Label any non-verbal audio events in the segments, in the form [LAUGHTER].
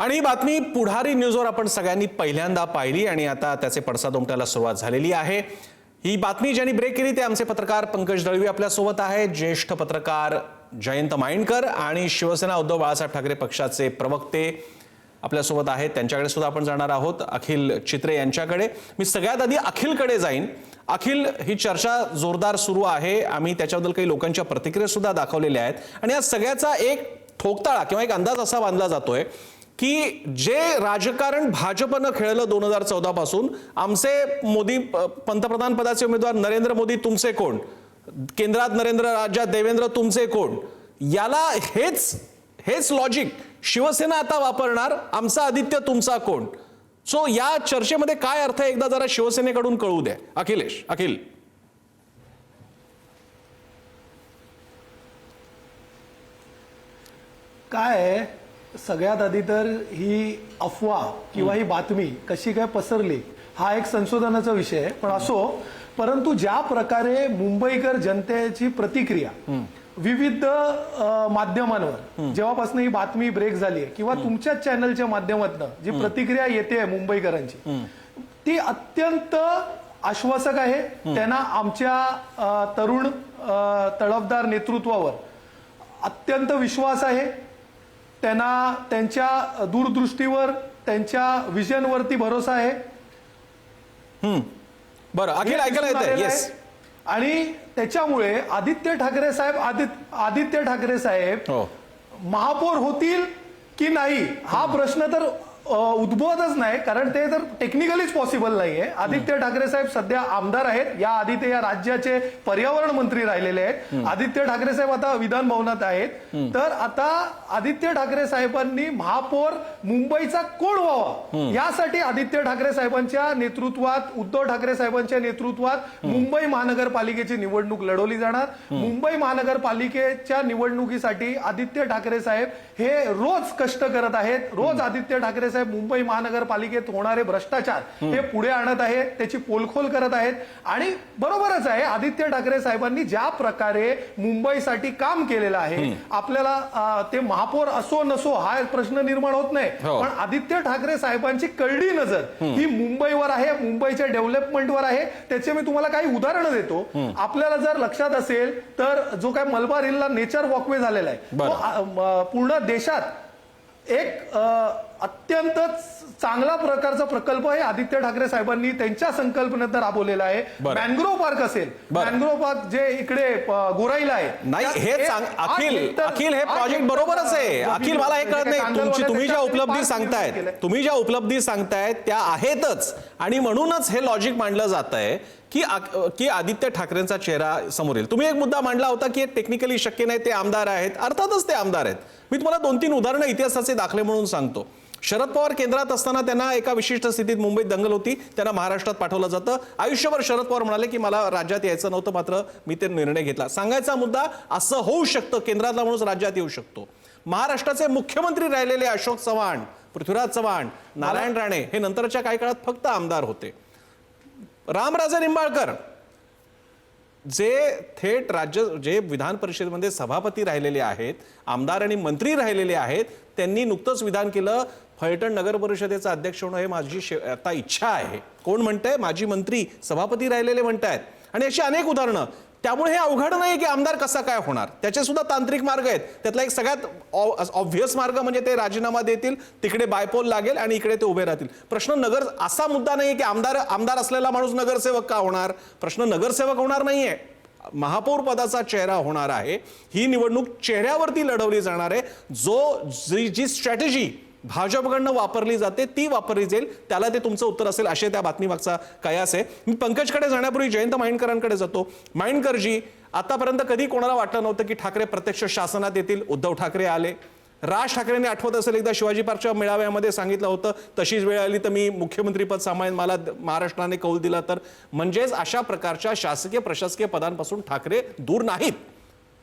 आणि ही बातमी पुढारी न्यूजवर आपण सगळ्यांनी पहिल्यांदा पाहिली आणि आता त्याचे पडसाद उमटायला सुरुवात झालेली आहे. ही बातमी ज्यांनी ब्रेक केली ते आमचे पत्रकार पंकज दळवी आपल्यासोबत आहे. ज्येष्ठ पत्रकार जयंत माइंडकर आणि शिवसेना उद्धव बाळासाहेब ठाकरे पक्षाचे प्रवक्ते आपल्यासोबत आहेत. त्यांच्याकडे सुद्धा आपण जाणार आहोत. अखिल चित्रे यांच्याकडे. मी सगळ्यात आधी अखिलकडे जाईन. अखिल ही चर्चा जोरदार सुरू आहे. आम्ही त्याच्याबद्दल काही लोकांच्या प्रतिक्रिया सुद्धा दाखवलेल्या आहेत. आणि या सगळ्याचा एक ठोकताळा किंवा एक अंदाज असा बांधला जातोय की जे राजकारण भाजपनं खेळलं दोन हजार चौदा पासून आमचे मोदी पंतप्रधान पदाचे उमेदवार नरेंद्र मोदी तुमचे कोण? केंद्रात नरेंद्र राज्यात देवेंद्र तुमचे कोण? याला हेच हेच लॉजिक शिवसेना आता वापरणार आमचा आदित्य तुमचा कोण? सो या चर्चेमध्ये काय अर्थ आहे? एकदा जरा शिवसेनेकडून कळू द्या. अखिलेश अखिल. काय आहे? सगळ्यात आधी तर ही अफवा किंवा ही बातमी कशी काय पसरली हा एक संशोधनाचा विषय आहे. पण असो परंतु ज्या प्रकारे मुंबईकर जनतेची प्रतिक्रिया विविध माध्यमांवर जेव्हापासून ही बातमी ब्रेक झाली आहे किंवा तुमच्याच चॅनलच्या माध्यमातून जी प्रतिक्रिया येते मुंबईकरांची ती अत्यंत आश्वासक आहे. त्यांना आमच्या तरुण अ, तडफदार नेतृत्वावर अत्यंत विश्वास आहे. त्यांना त्यांच्या दूरदृष्टीवर त्यांच्या विजनवरती भरोसा आहे. बरं अखिल ऐकायला येस. आणि त्याच्यामुळे आदित्य ठाकरे साहेब आदित्य आदित्य ठाकरे साहेब हो. महापौर होतील की नाही हा प्रश्न तर उद्भवतच नाही कारण ते तर टेक्निकलीच पॉसिबल नाहीये. आदित्य ठाकरे साहेब सध्या आमदार आहेत. या आधी ते या राज्याचे पर्यावरण मंत्री राहिलेले आहेत. आदित्य ठाकरे साहेब आता विधान भवनात आहेत. तर आता आदित्य ठाकरे साहेबांनी महापौर मुंबईचा कोण व्हावा? यासाठी आदित्य ठाकरे साहेबांच्या नेतृत्वात उद्धव ठाकरे साहेबांच्या नेतृत्वात मुंबई महानगरपालिकेची निवडणूक लढवली जाणार. मुंबई महानगरपालिकेच्या निवडणुकीसाठी आदित्य ठाकरे साहेब हे रोज कष्ट करत आहेत. रोज आदित्य ठाकरे साहेब मुंबई महानगरपालिकेत होणारे भ्रष्टाचार हे. पुढे आणत आहेत त्याची पोलखोल करत आहेत आणि बरोबरच आहे आदित्य ठाकरे साहेबांनी ज्या प्रकारे मुंबईसाठी काम केलेलं आहे आपल्याला ते महापौर असो नसो हा प्रश्न निर्माण होत नाही हो. पण आदित्य ठाकरे साहेबांची कळडी नजर ही. मुंबईवर आहे मुंबईच्या डेव्हलपमेंटवर आहे त्याचे मी तुम्हाला काही उदाहरणं देतो. आपल्याला जर लक्षात असेल तर जो काय मलबार हिलला नेचर वॉकवे झालेला आहे. पूर्ण देशात एक अत्यंत चांगला प्रकारचा प्रकल्प आहे. आदित्य ठाकरे साहेबांनी त्यांच्या संकल्पनेत राबवलेला आहे. मॅनग्रोव्ह पार्क असेल. मॅनग्रोव्ह पार्क जे इकडे गोराईला आहे. नाही हे सांग अखिल अखिल हे प्रोजेक्ट बरोबरच आहे. अखिल मला हे कळत नाही. तुमची तुम्ही ज्या उपलब्धी सांगतायत. तुम्ही ज्या उपलब्धी सांगतायत त्या आहेतच. आणि म्हणूनच हे लॉजिक मांडलं जात आहे की की आदित्य ठाकरेंचा चेहरा समोर येईल. तुम्ही एक मुद्दा मांडला होता की टेक्निकली शक्य नाही ते आमदार आहेत. अर्थातच ते आमदार आहेत. मी तुम्हाला दोन तीन उदाहरणं इतिहासाचे दाखले म्हणून सांगतो. शरद पवार केंद्रात असताना त्यांना एका विशिष्ट स्थितीत मुंबईत दंगल होती. त्यांना महाराष्ट्रात पाठवलं जातं. आयुष्यभर शरद पवार म्हणाले की मला राज्यात यायचं नव्हतं मात्र मी ते निर्णय घेतला. सांगायचा मुद्दा असं होऊ शकतं. केंद्रातला माणूस राज्यात येऊ शकतो. महाराष्ट्राचे मुख्यमंत्री राहिलेले अशोक चव्हाण पृथ्वीराज चव्हाण नारायण राणे हे नंतरच्या काही काळात फक्त आमदार होते. रामराजे निंबाळकर जे थेट राज्य जे विधान परिषदेमध्ये सभापती राहिलेले आहेत आमदार आणि मंत्री राहिलेले आहेत त्यांनी नुकतंच विधान केलं. फलटण नगर परिषदेचा अध्यक्ष होणं हे माझी शे- आता इच्छा आहे. कोण म्हणतंय? माजी मंत्री सभापती राहिलेले म्हणतायत. आणि अशी अनेक उदाहरणं. त्यामुळे हे अवघड नाही की आमदार कसा काय होणार. त्याचे सुद्धा तांत्रिक मार्ग आहेत. त्यातला एक सगळ्यात ऑब्व्हियस मार्ग म्हणजे ते राजीनामा देतील तिकडे बायपोल लागेल आणि इकडे ते उभे राहतील. प्रश्न नगर असा मुद्दा नाही की आमदार आमदार असलेला माणूस नगरसेवक का होणार? प्रश्न नगरसेवक होणार नाहीये. महापौर पदाचा चेहरा होणार आहे. ही निवडणूक चेहऱ्यावरती लढवली जाणार आहे. जो जी जी स्ट्रॅटेजी भाजपकडनं वापरली जाते ती वापरली जाईल. त्याला ते तुमचं उत्तर असेल असे त्या बातमीमागचा कयास आहे मी पंकजकडे जाण्यापूर्वी जयंत माइंडकरांकडे जातो. माइंडकरजी आतापर्यंत कधी कोणाला वाटलं नव्हतं की ठाकरे प्रत्यक्ष शासनात येतील? उद्धव ठाकरे आले. राज ठाकरेंनी आठवत असेल एकदा शिवाजी पार्कच्या मेळाव्यामध्ये सांगितलं होतं तशीच वेळ आली तर मी मुख्यमंत्रीपद सामायन मला महाराष्ट्राने कौल दिला तर. म्हणजेच अशा प्रकारच्या शासकीय प्रशासकीय पदांपासून ठाकरे दूर नाहीत.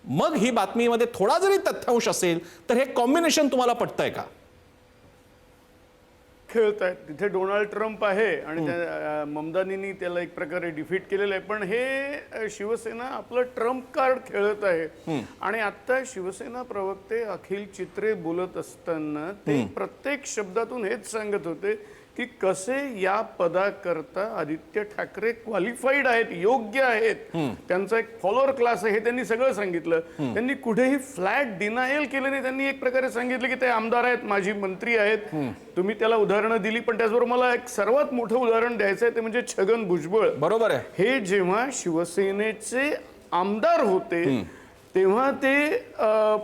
मग ही बातमीमध्ये थोडा जरी तथ्यांश असेल तर हे कॉम्बिनेशन तुम्हाला पटतंय का? खेळत आहेत तिथे डोनाल्ड ट्रम्प आहे आणि त्या अं, ममदानींनी त्याला एक प्रकारे डिफीट केलेलं आहे. पण हे शिवसेना आपलं ट्रम्प कार्ड खेळत आहे. आणि आता शिवसेना प्रवक्ते अखिल चित्रे बोलत असताना ते प्रत्येक शब्दातून हेच सांगत होते की कसे या पदाकरता आदित्य ठाकरे क्वालिफाईड आहेत योग्य आहेत? त्यांचा एक फॉलोअर क्लास आहे हे त्यांनी सगळं सांगितलं. त्यांनी कुठेही फ्लॅट डिनायल केलं नाही. त्यांनी एक प्रकारे सांगितलं की ते आमदार आहेत माजी मंत्री आहेत. तुम्ही त्याला उदाहरणं दिली पण त्याचबरोबर मला एक सर्वात मोठं उदाहरण द्यायचं आहे ते म्हणजे छगन भुजबळ. बरोबर आहे. हे जेव्हा शिवसेनेचे आमदार होते तेव्हा ते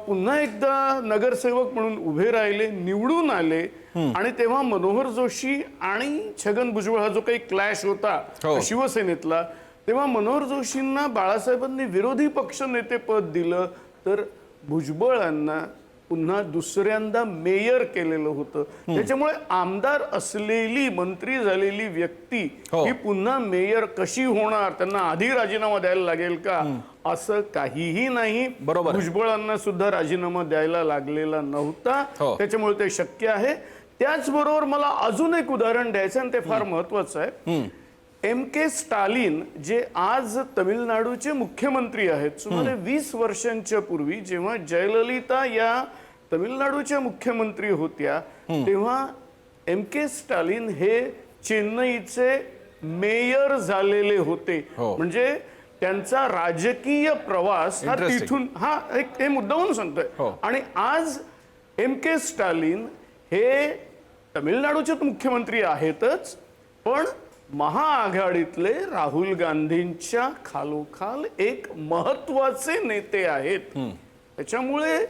पुन्हा एकदा नगरसेवक म्हणून उभे राहिले निवडून आले आणि तेव्हा मनोहर जोशी आणि छगन भुजबळ हा जो काही क्लॅश होता हो. शिवसेनेतला तेव्हा मनोहर जोशींना बाळासाहेबांनी विरोधी पक्ष नेते पद दिलं तर भुजबळांना पुन्हा दुसऱ्यांदा मेयर केलेलं होतं त्याच्यामुळे आमदार असलेली मंत्री झालेली व्यक्ती हो. ही पुन्हा मेयर कशी होणार त्यांना आधी राजीनामा द्यायला लागेल का असं काहीही नाही बरोबर आहे. भुजबळांना सुद्धा राजीनामा द्यायला लागलेला नव्हता हो. त्याच्यामुळे ते शक्य आहे त्याचबरोबर मला अजून एक उदाहरण द्यायचं आणि ते फार महत्वाचं आहे. एम के स्टालिन जे आज तमिळनाडूचे मुख्यमंत्री आहेत सुमारे वीस वर्षांच्या पूर्वी जेव्हा जयललिता या तमिळनाडूच्या मुख्यमंत्री होत्या तेव्हा एम के स्टालिन हे चेन्नईचे मेयर झालेले होते. हो. म्हणजे त्यांचा राजकीय प्रवास हा. तिथून हा एक हे मुद्दाहून सांगतोय. हो. आणि आज एम के स्टालिन हे तमिळनाडूचे तर मुख्यमंत्री आहेतच पण महाआघाडीतले राहुल गांधींच्या खालोखाल एक महत्त्वाचे नेते आहेत. त्याच्यामुळे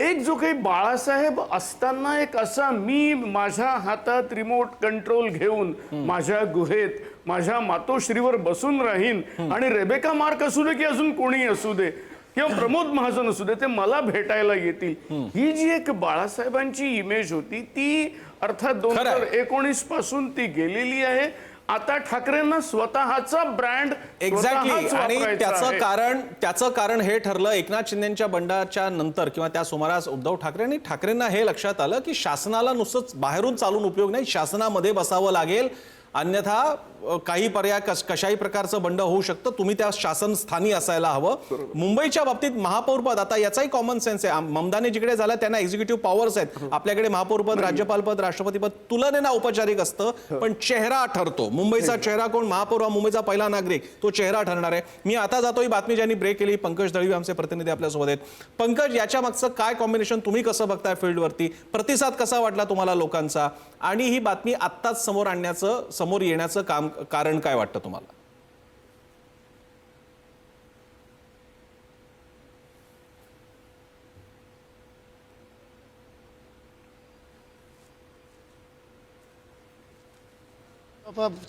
एक जो काही बाळासाहेब असताना एक असा मी माझ्या हातात रिमोट कंट्रोल घेऊन माझ्या गुहेत माझ्या मातोश्रीवर बसून राहीन आणि रेबेका मार्क असू दे की अजून कोणी असू दे किंवा प्रमोद महाजन असू दे ते मला भेटायला येतील. ही जी एक बाळासाहेबांची इमेज होती ती अर्थात दोन हजार. एकोणीसपासून ती गेलेली आहे. आता ठाकरेंना स्वतःचा ब्रँड एक्झॅक्टली आणि त्याचं कारण त्याचं कारण हे ठरलं एकनाथ शिंदेच्या बंडाच्या नंतर किंवा त्या सुमारास उद्धव ठाकरे आणि ठाकरेंना हे लक्षात आलं की शासनाला नुसतंच बाहेरून चालून उपयोग नाही शासनामध्ये बसावं लागेल. अन्यथा काही पर्याय कश- कशाही प्रकारचं बंड होऊ शकतं. तुम्ही त्या शासन स्थानी असायला हवं. मुंबईच्या बाबतीत महापौर पद आता याचाही कॉमन सेन्स आहे. ममदानी जिकडे झाला त्यांना एक्झिक्युटिव्ह पॉवर्स आहेत. आपल्याकडे महापौर पद राज्यपाल पद राष्ट्रपती पद तुलनेनं औपचारिक असतं. पण चेहरा ठरतो. मुंबईचा चेहरा कोण? महापौर हा मुंबईचा पहिला नागरिक. तो चेहरा ठरणार आहे. मी आता जातो ही बातमी ज्यांनी ब्रेक केली पंकज दळवी आमचे प्रतिनिधी आपल्यासोबत आहेत. पंकज याच्या मागचं काय कॉम्बिनेशन तुम्ही कसं बघताय फील्डवरती प्रतिसाद कसा वाटला तुम्हाला लोकांचा? आणि ही बातमी आत्ताच समोर आणण्याचं समोर येण्याचं काम कारण काय वाटतं तुम्हाला?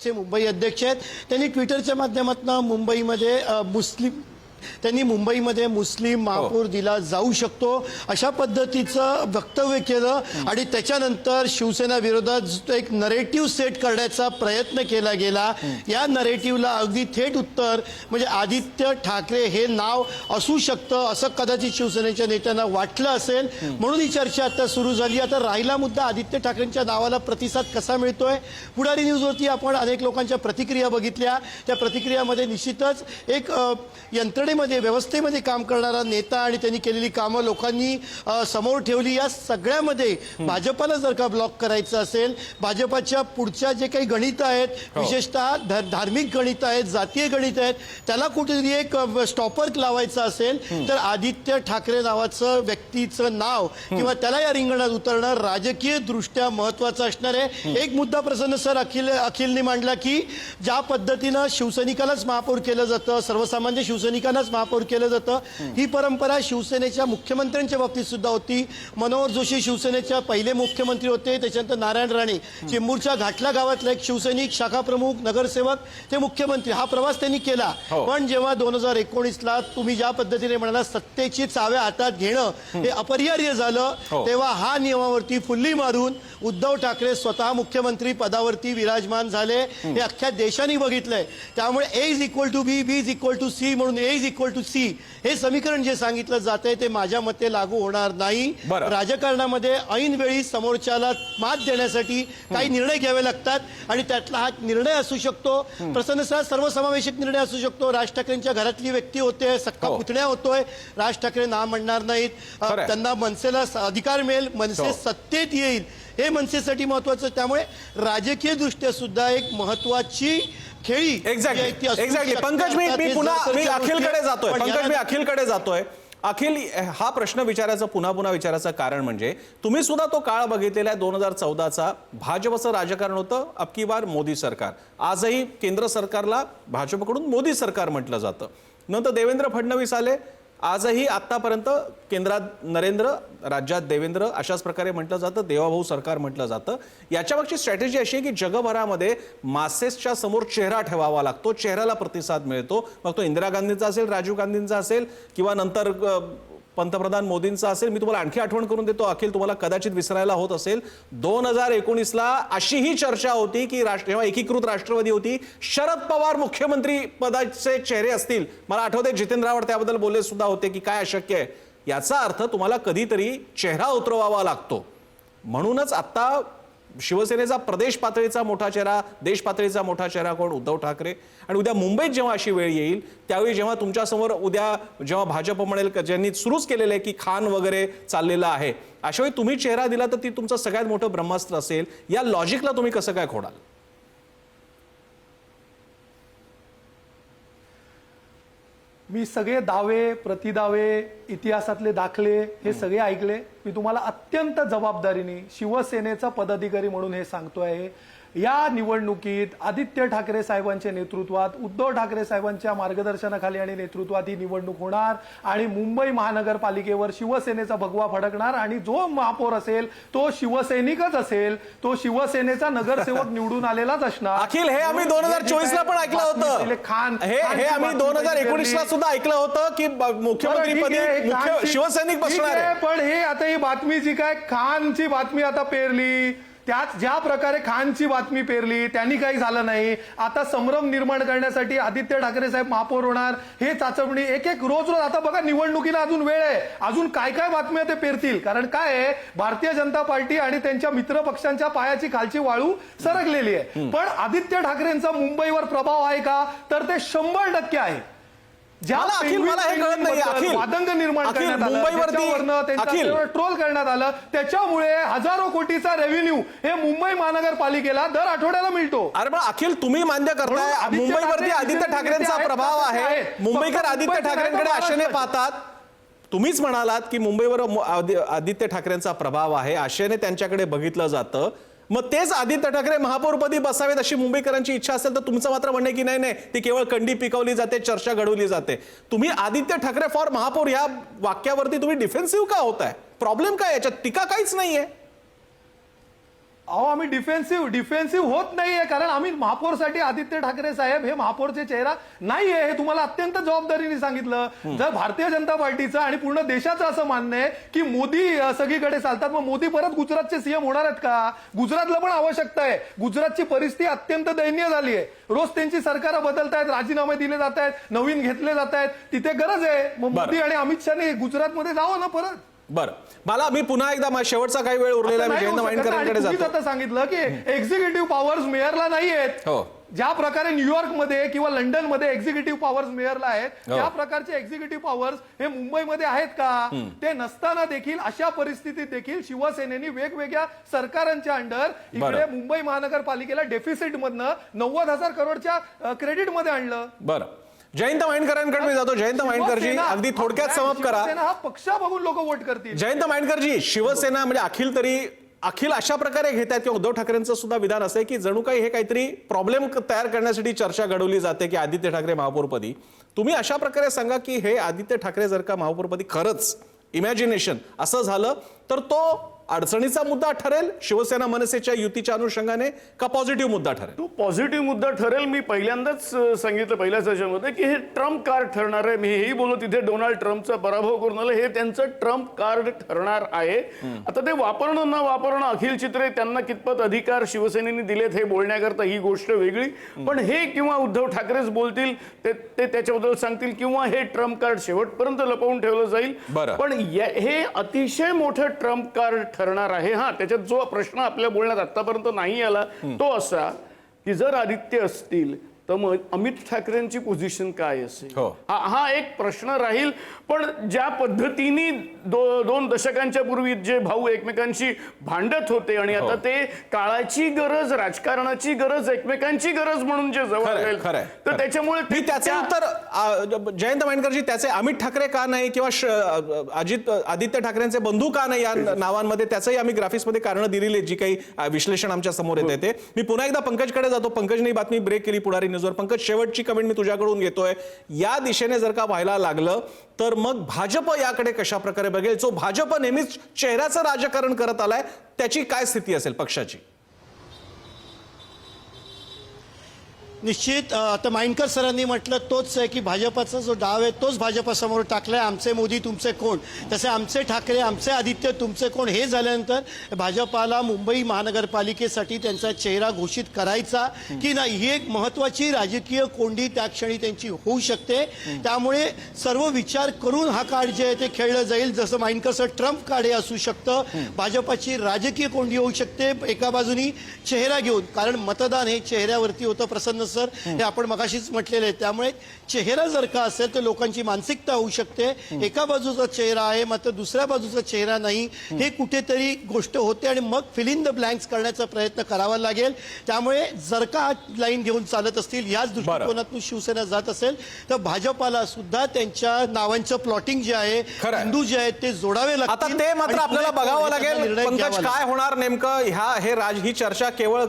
चे मुंबई अध्यक्ष आहेत. त्यांनी ट्विटरच्या माध्यमातून मुंबईमध्ये मुस्लिम त्यांनी मुंबईमध्ये मुस्लिम महापौर दिला जाऊ शकतो. अशा पद्धतीचं वक्तव्य केलं आणि त्याच्यानंतर शिवसेना विरोधात एक नरेटिव्ह सेट करण्याचा प्रयत्न केला गेला. या नरेटिव्हला अगदी थेट उत्तर म्हणजे आदित्य ठाकरे हे नाव असू शकतं असं कदाचित शिवसेनेच्या नेत्यांना वाटलं असेल. म्हणून ही चर्चा आता सुरू झाली. आता राहिला मुद्दा आदित्य ठाकरेंच्या नावाला प्रतिसाद कसा मिळतोय? पुढारी न्यूजवरती आपण अनेक लोकांच्या प्रतिक्रिया बघितल्या. त्या प्रतिक्रियामध्ये निश्चितच एक अ, यंत्रणेमध्ये व्यवस्थेमध्ये काम करणारा नेता आणि त्यांनी केलेली कामं लोकांनी समोर ठेवली. या सगळ्यामध्ये भाजपाला जर का ब्लॉक करायचं असेल भाजपाच्या पुढच्या जे काही गणित आहेत विशेषतः धा- धार्मिक गणित आहेत जातीय गणित आहेत त्याला कुठेतरी एक स्टॉपर लावायचं असेल तर आदित्य ठाकरे नावाचं व्यक्तीचं नाव किंवा त्याला या रिंगणात उतरणं राजकीय दृष्ट्या महत्वाचं असणार आहे. एक मुद्दा प्रसन्न सर अखिल अखिलने मांडला की ज्या पद्धतीनं शिवसैनिकालाच महापौर केलं जातं सर्वसामान्य शिवसैनिकांनाच महापौर केलं जातं. ही परंपरा शिवसेनेच्या मुख्यमंत्र्यांच्या बाबतीत सुद्धा होती. मनोहर जोशी शिवसेनेच्या पहिले मुख्यमंत्री होते. त्याच्यानंतर नारायण राणे चेंबूरच्या घाटला गावातला एक शिवसैनिक शाखा प्रमुख नगरसेवक ते मुख्यमंत्री. हा प्रवास त्यांनी केला. हो. पण जेव्हा दोन हजार एकोणीसला तुम्ही ज्या पद्धतीने म्हणाला सत्तेची चाव्या हातात घेणं हे अपरिहार्य झालं हो. तेव्हा हा नियमावरती फुल्ली मारून उद्धव ठाकरे स्वतः मुख्यमंत्री पदावरती विराजमान झाले. हे अख्ख्या देशाने बघितलंय. त्यामुळे A is equal to B B is equal to C म्हणून A is equal to C हे समीकरण जे सांगितलं जात आहे ते माझ्या मते लागू होणार नाही. राजकारणामध्ये ऐनवेळी समोरच्याला मात देण्यासाठी काही निर्णय घ्यावे लागतात आणि त्यातला हा निर्णय असू शकतो. प्रसन्न सर्वसमावेशक निर्णय असू शकतो. राज ठाकरेंच्या घरातली व्यक्ती होते सक्का हो. पुतण्या होतोय. राज ठाकरे ना म्हणणार नाहीत. त्यांना मनसेला अधिकार मिळेल मनसे हो. सत्तेत येईल. हे मनसेसाठी महत्वाचं त्यामुळे राजकीय दृष्ट्या सुद्धा एक महत्वाची खेळी. Exactly exactly. पंकज मी मी पुन्हा मी अखिलकडे जातोय. पंकज मी अखिलकडे जातोय. अखिल हा प्रश्न विचारायचं पुन्हा पुन्हा विचारायचं कारण म्हणजे तुम्ही सुद्धा तो काळ बघितलेला आहे दोन हजार चौदाचा. भाजपचं राजकारण होतं अबकी बार मोदी सरकार. आजही केंद्र सरकारला भाजपकडून मोदी सरकार म्हटलं जातं. नंतर देवेंद्र फडणवीस आले आजही आत्तापर्यंत केंद्रात नरेंद्र राज्यात देवेंद्र अशाच प्रकारे म्हटलं जातं देवाभाऊ सरकार म्हटलं जातं. याच्यामागची स्ट्रॅटेजी अशी आहे की जगभरामध्ये मासेसच्या समोर चेहरा ठेवावा लागतो चेहऱ्याला प्रतिसाद मिळतो. मग तो इंदिरा गांधींचा असेल राजीव गांधींचा असेल किंवा नंतर पंतप्रधान मोदींचा असेल मी तुम्हाला आणखी आठवण करून देतो अखिल तुम्हाला कदाचित विसरायला होत असेल. दोन हजार एकोणीसला अशीही चर्चा होती की राष्ट्र जेव्हा एकीकृत राष्ट्रवादी होती. शरद पवार मुख्यमंत्री पदाचे चेहरे असतील. मला आठवते जितेंद्र रावळ त्याबद्दल बोलले सुद्धा होते की काय अशक्य आहे. याचा अर्थ तुम्हाला कधीतरी चेहरा उतरवावा लागतो. म्हणूनच आत्ता शिवसेनेचा प्रदेश पातळीचा मोठा चेहरा देश पातळीचा मोठा चेहरा कोण? उद्धव ठाकरे. आणि उद्या मुंबईत जेव्हा अशी वेळ येईल त्यावेळी जेव्हा तुमच्यासमोर उद्या जेव्हा भाजप म्हणेल ज्यांनी सुरूच केलेलं आहे की खान वगैरे चाललेलं आहे अशावेळी तुम्ही चेहरा दिला तर ती तुमचं सगळ्यात मोठं ब्रह्मास्त्र असेल. या लॉजिकला तुम्ही कसं काय खोडाल? मी सगळे दावे प्रतिदावे इतिहासातले दाखले हे सगळे ऐकले. मी तुम्हाला अत्यंत जबाबदारीने शिवसेनेचा पदाधिकारी म्हणून हे सांगतोय. या निवडणुकीत आदित्य ठाकरे साहेबांच्या नेतृत्वात उद्धव ठाकरे साहेबांच्या मार्गदर्शनाखाली आणि नेतृत्वात ही निवडणूक होणार आणि मुंबई महानगरपालिकेवर शिवसेनेचा भगवा फडकणार आणि जो महापौर असेल तो शिवसैनिकच असेल तो शिवसेनेचा नगरसेवक [LAUGHS] निवडून आलेलाच असणार. अखिल हे आम्ही दोन हजार चोवीस ला पण ऐकलं होतं. खान हे हे आम्ही दोन हजार एकोणीस ला. सुद्धा ऐकलं होतं की मुख्यमंत्री शिवसैनिक बसणार पण हे आता ही बातमी जी काय खानची बातमी आता पेरली. त्यात ज्या प्रकारे खानची बातमी पेरली त्यांनी काही झालं नाही. आता संभ्रम निर्माण करण्यासाठी आदित्य ठाकरे साहेब महापौर होणार हे चाचपणी एक एक रोज रोज आता बघा निवडणुकीला अजून वेळ आहे. अजून काय काय बातम्या ते पेरतील? कारण काय आहे भारतीय जनता पार्टी आणि त्यांच्या मित्र पक्षांच्या पायाची खालची वाळू सरकलेली आहे. पण आदित्य ठाकरेंचा मुंबईवर प्रभाव आहे का? तर ते शंभर टक्के आहे. मला अखिल, मला हे कळत नाही, अखिल. वादंग निर्माण करण्यात आलं मुंबईवरती- अखिल. ट्रोल करण्यात आलं त्याच्यामुळे हजारो कोटीचा रेव्हेन्यू हे मुंबई महानगरपालिकेला दर आठवड्याला मिळतो अरे पण अखिल तुम्ही मान्य करताय मुंबईवरती आदित्य ठाकरेंचा प्रभाव आहे. मुंबईकर आदित्य ठाकरेंकडे आशेने. पाहतात तुम्हीच म्हणालात की मुंबईवर आदित्य ठाकरेंचा प्रभाव आहे आशेने त्यांच्याकडे बघितलं जातं मग तेच आदित्य ठाकरे महापौरपदी बसावेत अशी मुंबईकरांची इच्छा असेल तर तुमचं मात्र म्हणणं आहे की नाही नाही ती केवळ कंडी पिकवली जाते चर्चा घडवली जाते. तुम्ही आदित्य ठाकरे फॉर महापौर या वाक्यावरती तुम्ही डिफेन्सिव्ह का होताय? प्रॉब्लेम काय याच्यात टीका काहीच नाहीये. अहो आम्ही डिफेन्सिव्ह डिफेन्सिव्ह होत नाहीये कारण आम्ही महापौरसाठी आदित्य ठाकरे साहेब हे महापौरचे चेहरा नाहीये हे तुम्हाला अत्यंत जबाबदारीने सांगितलं. जर भारतीय जनता पार्टीचं आणि पूर्ण देशाचं असं मानणं आहे की मोदी सगळीकडे चालतात मग मोदी परत गुजरातचे सीएम होणार आहेत का? गुजरातला पण आवश्यकता आहे. गुजरातची परिस्थिती अत्यंत दयनीय झाली आहे. रोज त्यांची सरकार बदलत आहेत राजीनामे दिले जात आहेत नवीन घेतले जात आहेत तिथे गरज आहे. मग. मोदी आणि अमित शहाने गुजरातमध्ये जावं ना परत? बरं. मला मी पुन्हा एकदा शेवटचा काही वेळ उरलेला मी सांगितलं की एक्झिक्युटिव्ह पॉवर्स मेयरला नाही आहेत. हो. ज्या प्रकारे न्यूयॉर्कमध्ये किंवा लंडनमध्ये एक्झिक्युटिव्ह पॉवर्स मेयरला आहेत हो. त्या प्रकारचे एक्झिक्युटिव्ह पॉवर्स हे मुंबईमध्ये आहेत का? ते नसताना देखील अशा परिस्थितीत देखील शिवसेनेने वेगवेगळ्या सरकारांच्या अंडर इकडे. मुंबई महानगरपालिकेला डेफिसिट मधनं नव्वद हजार करोडच्या क्रेडिटमध्ये आणलं. बरं. जयंत वाईनकरांकडे मी जातो. जयंत शिवसेना- अगदी थोडक्यात समप करा. हा पक्ष बघून लोक वोट करतील. जयंत माइंडकरजी शिवसेना म्हणजे अखिल तरी अखिल अशा प्रकारे घेत आहेत की उद्धव ठाकरेंचं सुद्धा विधान असं आहे की जणू काही हे काहीतरी प्रॉब्लेम तयार करण्यासाठी चर्चा घडवली जाते की आदित्य ठाकरे महापौरपदी. तुम्ही अशा प्रकारे सांगा की हे आदित्य ठाकरे जर का महापौरपदी खरंच इमॅजिनेशन असं झालं तर तो अडचणीचा मुद्दा ठरेल शिवसेना मनसेच्या युतीच्या अनुषंगाने का पॉझिटिव्ह मुद्दा ठरेल? तो पॉझिटिव्ह मुद्दा ठरेल मी पहिल्यांदाच सांगितलं पहिल्या सेशनमध्ये की हे ट्रम्प कार्ड ठरणार आहे. मी हेही बोललो तिथे डोनाल्ड ट्रम्पचा पराभव करून आलं. हे त्यांचं ट्रम्प कार्ड ठरणार आहे. आता ते वापरणं न वापरणं अखिल चित्रे त्यांना कितपत अधिकार शिवसेनेने दिलेत हे बोलण्याकरता ही गोष्ट वेगळी. पण हे किंवा उद्धव ठाकरेच बोलतील ते त्याच्याबद्दल सांगतील किंवा हे ट्रम्प कार्ड शेवटपर्यंत लपवून ठेवलं जाईल. पण हे अतिशय मोठं ट्रम्प कार्ड ठरणार आहे. हा त्याच्यात जो प्रश्न आपल्या बोलण्यात आतापर्यंत नाही आला तो असा की जर आदित्य असतील तर मग अमित ठाकरेंची पोझिशन काय असेल हो. हा हा एक प्रश्न राहील पण ज्या पद्धतीने दो, दोन दशकांच्या पूर्वी जे भाऊ एकमेकांशी भांडत होते आणि हो. आता ते काळाची गरज राजकारणाची गरज एकमेकांची गरज म्हणून जे जवळ खरंय, राहील, खरंय, तर खरंय. त्याच्यामुळे मी ते- त्याचे त्या- उत्तर आ, जयंत माइंडकरजी त्याचे अमित ठाकरे का नाही किंवा श- अजित आदित्य ठाकरेंचे बंधू का नाही या नावांमध्ये त्याचंही आम्ही ग्राफिक्समध्ये कारणं दिलेली आहेत, जी काही विश्लेषण आमच्यासमोर येते ते मी पुन्हा एकदा पंकजकडे जातो पंकजने ही बातमी ब्रेक केली पुढारी न्यूजवर. पंकज शेवटची कमेंट मी तुझ्याकडून घेतोय. या दिशेने जर का व्हायला लागलं तर मग भाजप याकडे कशा प्रकारे बघेल? जो भाजप नेहमीच चेहऱ्याचं राजकारण करत आलाय त्याची काय स्थिती असेल पक्षाची? निश्चित आता माइंडकर सरांनी म्हटलं तोच आहे की भाजपाचा जो डाव आहे तोच भाजपासमोर टाकलाय. आमचे मोदी तुमचे कोण? तसे आमचे ठाकरे आमचे आदित्य तुमचे कोण? हे झाल्यानंतर भाजपाला मुंबई महानगरपालिकेसाठी त्यांचा चेहरा घोषित करायचा की नाही? ही एक महत्वाची राजकीय कोंडी त्या क्षणी त्यांची होऊ शकते. त्यामुळे सर्व विचार करून हा कार्ड जे आहे ते खेळलं जाईल. जसं माइंडकर सर ट्रम्प कार्ड हे असू शकतं भाजपाची राजकीय कोंडी होऊ शकते एका बाजूनी चेहरा घेऊन. कारण मतदान हे चेहऱ्यावरती होतं प्रसन्न सर हे आपण मगाशीच म्हटलेलं आहे. त्यामुळे चेहरा जर का असेल तर लोकांची मानसिकता होऊ शकते. एका बाजूचा चेहरा आहे मात्र दुसऱ्या बाजूचा चेहरा नाही. हे कुठेतरी गोष्ट होते आणि मग फिल इन द ब्लँक्स करण्याचा प्रयत्न करावा लागेल. त्यामुळे जर का हा लाईन घेऊन चालत असतील याच दृष्टिकोनातून शिवसेना जात असेल तर भाजपाला सुद्धा त्यांच्या नावांचं प्लॉटिंग जे आहे. हिंदू जे आहेत ते जोडावे आता लागतील ते मात्र आपल्याला बघावं लागेल. पंकज. काय होणार नेमकं? ह्या हे राज ही चर्चा केवळ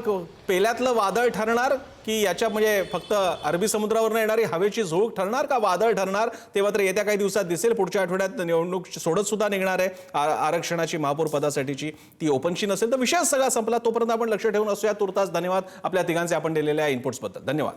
पेल्यातलं वादळ ठरणार? की याच्या म्हणजे फक्त अरबी समुद्रावरून येणारी हवेची झोक ठरणार का वादळ ठरणार? ते मात्र येत्या काही दिवसात दिसेल. पुढच्या आठवड्यात निवडणूक सोडत सुद्धा निघणार आहे. आरक्षणाची महापौर पदासाठीची ती ओपनची नसेल तर विषय सगळा संपला. तोपर्यंत आपण लक्ष ठेवून असूया. तुर्तास धन्यवाद. आपल्या तिघांचे आपण दिलेल्या इनपुट्सबद्दल धन्यवाद.